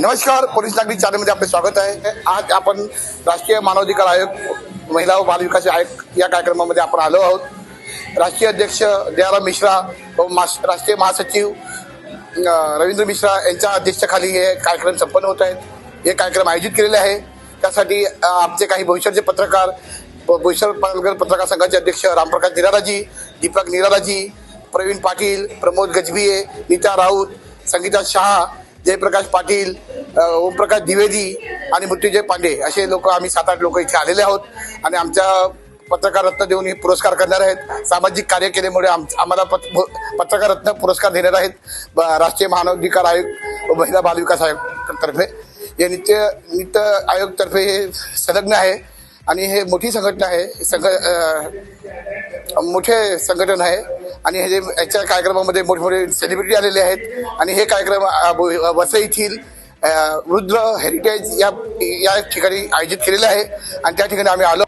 नमस्कार पोलीस नागरिक चॅनलमध्ये आपले स्वागत आहे. आज आपण राष्ट्रीय मानवाधिकार आयोग महिला व बालविकास आयोग या कार्यक्रमामध्ये आपण आलो आहोत. राष्ट्रीय अध्यक्ष दयाराम मिश्रा व मास राष्ट्रीय महासचिव रवींद्र मिश्रा यांच्या अध्यक्षतेखाली हे कार्यक्रम संपन्न होत आहेत. हे कार्यक्रम आयोजित केलेले आहे. त्यासाठी आमचे काही भविष्याचे पत्रकार भविष्य पालघर पत्रकार संघाचे अध्यक्ष रामप्रकाश निराराजी दीपक निराराजी प्रवीण पाटील प्रमोद गजबिये नीता राऊत संगीता शहा जयप्रकाश पाटील ओमप्रकाश द्विवेदी आणि मृत्युंजय पांडे असे लोक आम्ही सात आठ लोक इथे आलेले आहोत. आणि आमच्या पत्रकार रत्न देऊन हे पुरस्कार करणार आहेत. सामाजिक कार्य केल्यामुळे आम आम्हाला पत पत्रकार रत्न पुरस्कार देणार आहेत. ब- राष्ट्रीय मानवाधिकार आयोग व महिला बालविकास आयोग तर्फे. हे नित्य नित्य आयोगतर्फे हे संलग्न आहे. आणि हे मोठी संघटना आहे. संघ मोठे संघटन आहे. आणि हे जे याच्या कार्यक्रमामध्ये मोठमोठे सेलिब्रिटी आलेले आहेत. आणि हे कार्यक्रम वसई येथील रुद्र हेरिटेज या या ठिकाणी आयोजित केलेले आहे. आणि त्या ठिकाणी आम्ही आलो.